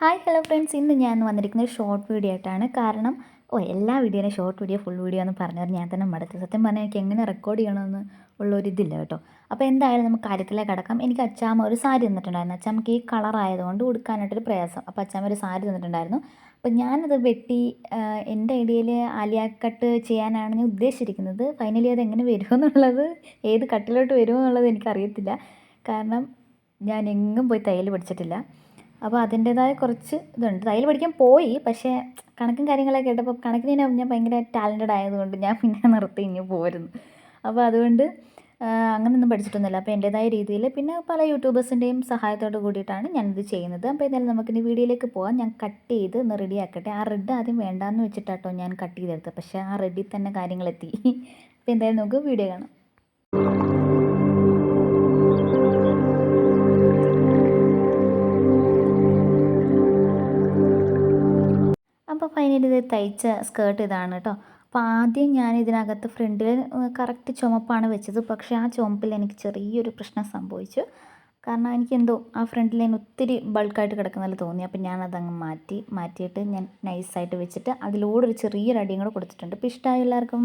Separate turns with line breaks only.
Hi hello friends. ഇന്ന് ഞാൻ വന്നിരിക്കുന്ന ഒരു ഷോർട്ട് വീഡിയോ ആയിട്ടാണ്. കാരണം ഓ എല്ലാ വീഡിയോയും ഷോർട്ട് വീഡിയോ ഫുൾ വീഡിയോ എന്ന് പറഞ്ഞാൽ ഞാൻ തന്നെ മടുത്തു. സത്യം പറഞ്ഞാൽ എനിക്ക് എങ്ങനെ റെക്കോർഡ് ചെയ്യണമെന്ന് ഉള്ളൊരിതില്ല കേട്ടോ. അപ്പോൾ എന്തായാലും നമുക്ക് കാര്യത്തിലേക്ക് കടക്കാം. എനിക്ക് അച്ചാമ്മ ഒരു സാരി തന്നിട്ടുണ്ടായിരുന്നു. അച്ചാമ്മക്ക് ഈ കളർ ആയതുകൊണ്ട് ഉടുക്കാനായിട്ടൊരു പ്രയാസം. അപ്പോൾ അച്ചാമ്മ ഒരു സാരി തന്നിട്ടുണ്ടായിരുന്നു. അപ്പോൾ ഞാനത് വെട്ടി എന്റെ ഐഡിയയിൽ ആലിയ കട്ട് ചെയ്യാനാണ് ഞാൻ ഉദ്ദേശിച്ചിരിക്കുന്നത്. ഫൈനലി അത് എങ്ങനെ വരുമെന്നുള്ളത് ഏത് കട്ടിലോട്ട് വരുമെന്നുള്ളത് എനിക്കറിയത്തില്ല. കാരണം ഞാൻ എങ്ങും പോയി തയ്യൽ പഠിച്ചിട്ടില്ല. അപ്പോൾ അതിന്റേതായ കുറച്ച് ഇതുണ്ട്. തയ്യൽ പഠിക്കാൻ പോയി പക്ഷേ കണക്കും കാര്യങ്ങളൊക്കെ കേട്ടപ്പോൾ കണക്കിന് ഞാൻ ഭയങ്കര ടാലന്റഡ് ആയതുകൊണ്ട് ഞാൻ പിന്നെ നിർത്തി ഇങ്ങ് പോരുന്നു. അപ്പോൾ അതുകൊണ്ട് അങ്ങനെയൊന്നും പഠിച്ചിട്ടൊന്നുമില്ല. അപ്പോൾ എന്റേതായ രീതിയിൽ പിന്നെ പല യൂട്യൂബേഴ്സിന്റെയും സഹായത്തോട് കൂടിയിട്ടാണ് ഞാനിത് ചെയ്യുന്നത്. അപ്പോൾ എന്തായാലും നമുക്കിനി വീഡിയോയിലേക്ക് പോകാം ഞാൻ കട്ട് ചെയ്ത് ഒന്ന് റെഡി ആക്കട്ടെ. ആ റെഡ് ആദ്യം വേണ്ടാന്ന് വെച്ചിട്ടാട്ടോ ഞാൻ കട്ട് ചെയ്തെടുത്തത്. പക്ഷേ ആ റെഡിൽ തന്നെ കാര്യങ്ങളെത്തി. അപ്പോൾ എന്തായാലും നമുക്ക് വീഡിയോ കാണാം. ഫൈനലി ഇത് തയ്ച്ച സ്കേർട്ട് ഇതാണ് കേട്ടോ. അപ്പോൾ ആദ്യം ഞാൻ ഇതിനകത്ത് ഫ്രണ്ടിൽ കറക്റ്റ് ചുമപ്പാണ് വെച്ചത്. പക്ഷേ ആ ചുമപ്പിൽ എനിക്ക് ചെറിയൊരു പ്രശ്നം സംഭവിച്ചു. കാരണം എനിക്ക് എന്തോ ആ ഫ്രണ്ട് ലൈൻ ഒത്തിരി ബൾക്കായിട്ട് കിടക്കുന്ന തോന്നി. അപ്പോൾ ഞാനതങ്ങ് മാറ്റി മാറ്റിയിട്ട് ഞാൻ നൈസായിട്ട് വെച്ചിട്ട് അതിലൂടെ ഒരു ചെറിയൊരു അടിയും കൂടെ കൊടുത്തിട്ടുണ്ട്. അപ്പോൾ ഇഷ്ടമായ എല്ലാവർക്കും?